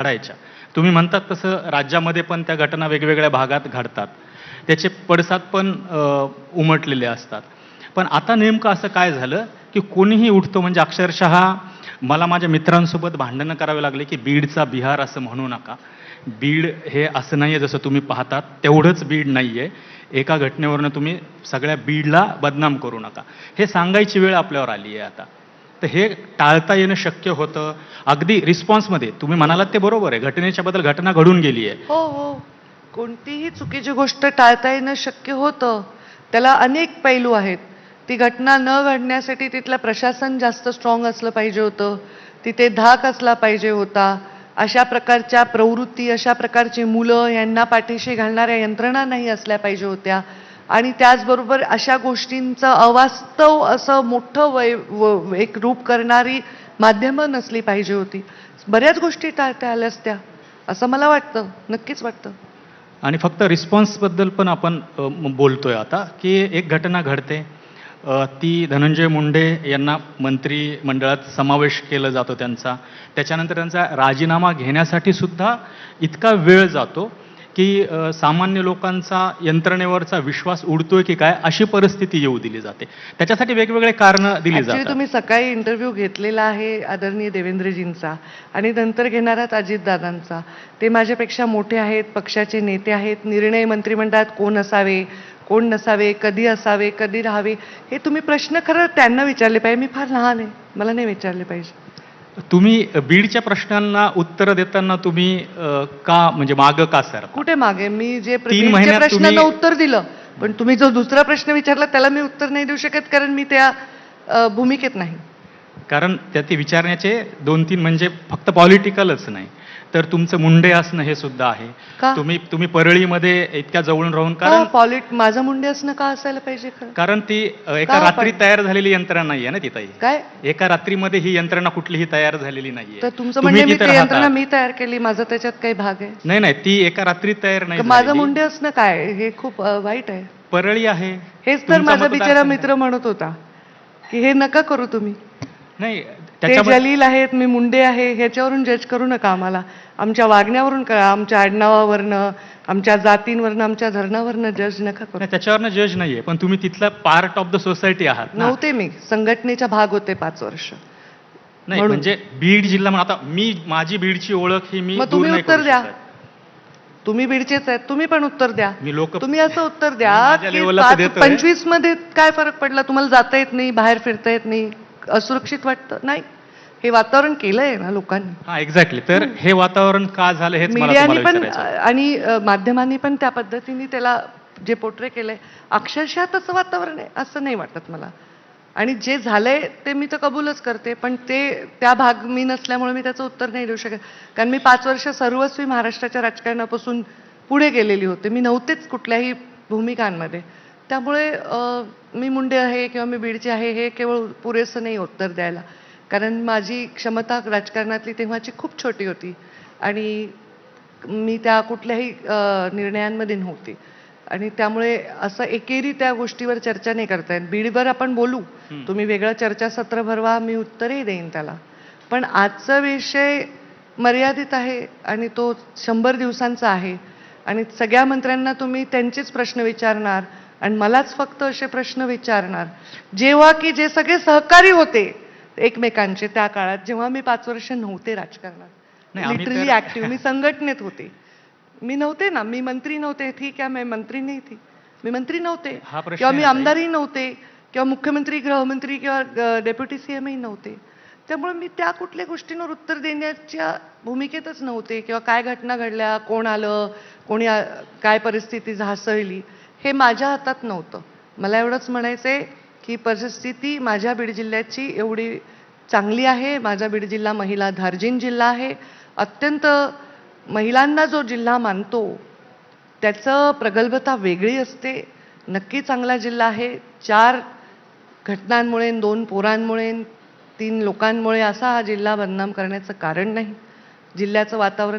घडायच्या. तुम्ही म्हणतात तसं राज्यामध्ये पण त्या घटना वेगवेगळ्या भागात घडतात. त्याचे पडसाद पण उमटलेले असतात. पण आता नेमकं असं काय झालं की कोणीही उठतो म्हणजे अक्षरशः मला माझ्या मित्रांसोबत भांडणं करावे लागले की बीडचा बिहार असं म्हणू नका. बीड हे असं नाही आहे जसं तुम्ही पाहतात तेवढंच बीड नाही आहे एका घटनेवरनं तुम्ही सगळ्या बीडला बदनाम करू नका. हे सांगायची वेळ आपल्यावर आली आहे आता. तर हे टाळता येणं शक्य होतं. अगदी रिस्पॉन्समध्ये तुम्ही म्हणालात ते बरोबर आहे. घटनेच्या बद्दल घटना घडून गेली आहे. हो हो. कोणतीही चुकीची गोष्ट टाळता येणं शक्य होतं. त्याला अनेक पैलू आहेत. ती घटना न घडण्यासाठी तिथलं प्रशासन जास्त स्ट्रॉंग असलं पाहिजे होतं. तिथे धाक असला पाहिजे होता. अशा प्रकारच्या प्रवृत्ती अशा प्रकारची मुलं यांना पाठीशी घालणाऱ्या यंत्रणा नाही असल्या पाहिजे होत्या. आणि त्याचबरोबर अशा गोष्टींचं अवास्तव असं मोठं वै व- एक रूप करणारी माध्यमं नसली पाहिजे होती. बऱ्याच गोष्टी टाळता आल्या असत्या. असं मला वाटतं. नक्कीच वाटतं. आणि फक्त रिस्पॉन्सबद्दल पण आपण बोलतोय आता की एक घटना घडते. ती धनंजय मुंडे यांना मंत्रिमंडळात समावेश केलं जातो त्यांचा. त्याच्यानंतर त्यांचा राजीनामा घेण्यासाठी सुद्धा इतका वेळ जातो. की सामान्य लोकांचा यंत्रणेवरचा विश्वास उडतोय की काय अशी परिस्थिती येऊ दिली जाते. त्याच्यासाठी वेगवेगळे कारणं दिली जातात. तुम्ही सकाळी इंटरव्ह्यू घेतलेला आहे आदरणीय देवेंद्रजींचा आणि नंतर घेणार आहात अजितदादांचा. ते माझ्यापेक्षा मोठे आहेत पक्षाचे नेते आहेत निर्णय मंत्रिमंडळात कोण असावे कोण नसावे कधी असावे कधी राहावे हे तुम्ही प्रश्न खरं त्यांना विचारले पाहिजे. मी फार लहान आहे मला नाही विचारले पाहिजे. तुम्ही बीडच्या प्रश्नांना उत्तर देताना तुम्ही का म्हणजे मागं का सर? कुठे मागे? मी जे तीन प्रश्नांना उत्तर दिलं पण तुम्ही जो दुसरा प्रश्न विचारला त्याला मी उत्तर नाही देऊ शकत कारण मी त्या भूमिकेत नाही. कारण त्या ते विचारण्याचे दोन तीन म्हणजे फक्त पॉलिटिकलच नाही तर तुमचं मुंडे असणं हे सुद्धा आहे? तुम्ही तुम्ही परळीमध्ये इतक्या जवळून राहून का कारण पॉलिट माझं मुंडे असणं का असायला पाहिजे कारण ती एका रात्री? तयार झालेली यंत्रणा नाहीये ना तिथं काय एका रात्रीमध्ये ही यंत्रणा कुठलीही तयार झालेली तर तुमचं म्हणजे यंत्रणा. मी तयार केली माझा त्याच्यात काही भाग आहे नाही नाही ती एका रात्री तयार नाही माझं. मुंडे असणं काय हे खूप वाईट आहे परळी आहे हेच तर माझा बिचारा आहे. मित्र म्हणत होता की हे नका करू तुम्ही नाही ते जलील आहेत मी मुंडे आहे ह्याच्यावरून जज करू नका आम्हाला. आमच्या वागण्यावरून करा आमच्या आडनावावरनं आमच्या जातींवरनं आमच्या धरणावरनं जज नका करू. त्याच्यावरनं जज नाहीये पण तुम्ही तिथला पार्ट ऑफ द सोसायटी आहात नव्हते मी संघटनेचा भाग होते पाच वर्ष. नाही. म्हणजे बीड जिल्हा म्हणून आता मी माझी बीडची ओळख ही मी तुम्ही उत्तर द्या. तुम्ही बीडचेच आहेत तुम्ही पण उत्तर द्या. मी लोक तुम्ही असं उत्तर द्या. पंचवीसमध्ये काय फरक पडला? तुम्हाला जाता येत नाही बाहेर फिरता येत नाही. असुरक्षित वाटतं? नाही. हे वातावरण केलंय ना लोकांनी. हा एक्झॅक्टली तर हे वातावरण का झालं हेच मला मीडियाने पण. आणि माध्यमांनी पण त्या पद्धतीने त्याला जे पोर्ट्रे केलंय अक्षरशः तसं वातावरण आहे असं नाही वाटत मला. आणि जे झालंय ते मी तर कबूलच करते पण ते त्या भाग मी नसल्यामुळे मी त्याचं उत्तर नाही देऊ शकत. कारण मी पाच वर्ष सर्वस्वी महाराष्ट्राच्या राजकारणापासून पुढे गेलेली होते. मी नव्हतेच कुठल्याही भूमिकांमध्ये. त्यामुळे मी मुंडे आहे किंवा मी बीडचे आहे हे केवळ पुरेसं नाही उत्तर द्यायला. कारण माझी क्षमता राजकारणातली तेव्हाची खूप छोटी होती. आणि मी त्या कुठल्याही निर्णयांमध्ये नव्हते. आणि त्यामुळे असं एकेरी त्या गोष्टीवर चर्चा नाही करता येत. बीडवर आपण बोलू. तुम्ही वेगळं चर्चासत्र भरवा मी उत्तरही देईन त्याला. पण आजचा विषय मर्यादित आहे आणि तो शंभर दिवसांचा आहे. आणि सगळ्या मंत्र्यांना तुम्ही त्यांचेच प्रश्न विचारणार. आणि मलाच फक्त असे प्रश्न विचारणार. जेव्हा की जे सगळे सहकारी होते एकमेकांचे त्या काळात जेव्हा मी पाच वर्ष नव्हते राजकारणात. लिटरली ऍक्टिव्ह मी संघटनेत होते. मी नव्हते ना. मी मंत्री नव्हते. ठीक आहे मी मंत्री नाही थी. मी मंत्री नव्हते. किंवा मी. आमदारही नव्हते. किंवा मुख्यमंत्री गृहमंत्री किंवा डेप्युटी सीएमही नव्हते. त्यामुळे मी त्या कुठल्या गोष्टींवर उत्तर देण्याच्या भूमिकेतच नव्हते. किंवा काय घटना घडल्या कोण आलं कोणी काय परिस्थिती हासळली हे माझ्या हातात नव्हतं. मला एवढंच म्हणायचं आहे की परिस्थिती माझ्या बीड जिल्ह्याची एवढी चांगली आहे. माझा बीड जिल्हा महिला धार्जिन जिल्हा आहे. अत्यंत महिलांना जो जिल्हा मानतो त्याचं प्रगल्भता वेगळी असते. नक्की चांगला जिल्हा आहे. चार घटनांमुळे दोन पोरांमुळे तीन लोकांमुळे असा हा जिल्हा बदनाम करण्याचं कारण नाही. जिल्ह्याचं वातावरण